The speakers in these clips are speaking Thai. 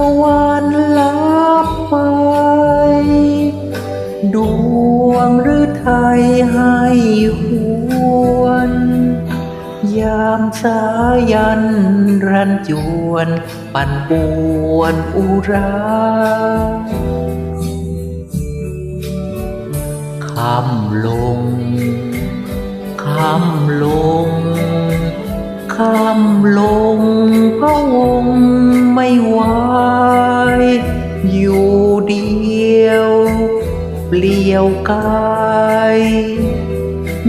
ะวันลับไป ดวงหรือไทยให้หวน ยามสายันรันจวน ปั่นป่วนอุราคำลงคำลงคำลงพระองค์ เลี่ยวกาย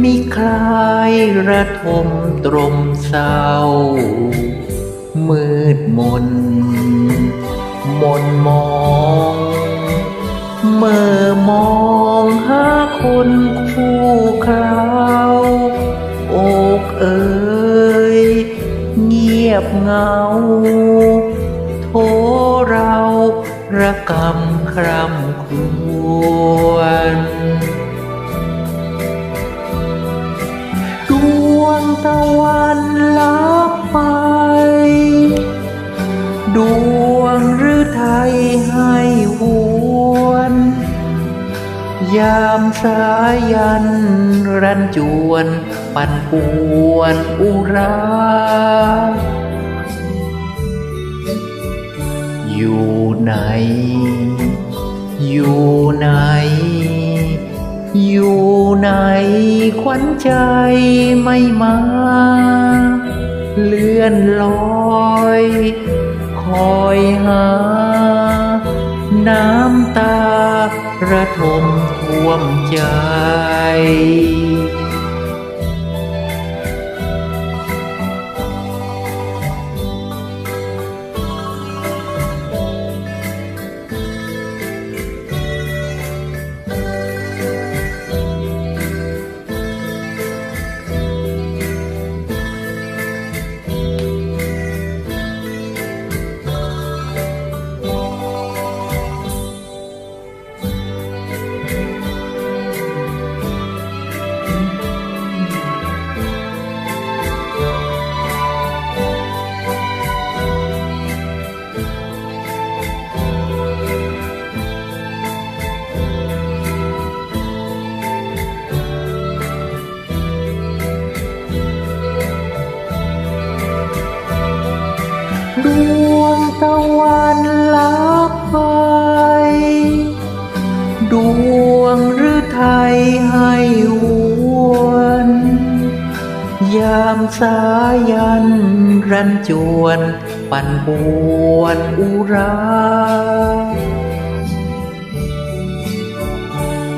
มิคลายระทมตรมเศร้า มืดมน มนมองเมื่อมองหาคนคู่คราวอกเอ่ยเงียบเงา โทเราระกำครำ วญดวงตะวันลับไป ดวงหรือไทยให้หวน ยามสายันรันจวน ปั่นป่วนอุราอยู่ไหน อยู่ไหน อยู่ไหนขวัญใจไม่มา เลื่อนลอย คอยหา น้ำตาระทมท่วมใจ ตะวันลับไป ดวงหรือไทยให้หวน ยามสายันรันจวน ปั่นปวนอุรา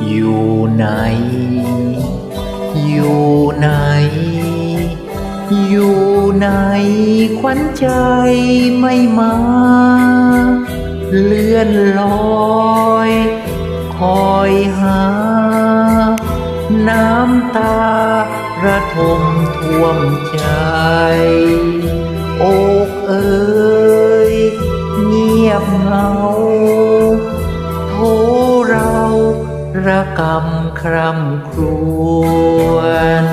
อยู่ไหน อยู่ไหน อยู่ ไหนขวัญใจไม่มา เลื่อนลอย คอยหา น้ำตาระทมท่วมใจอกเอ่ยเงียบเหงาโทเราระกำครำครวญ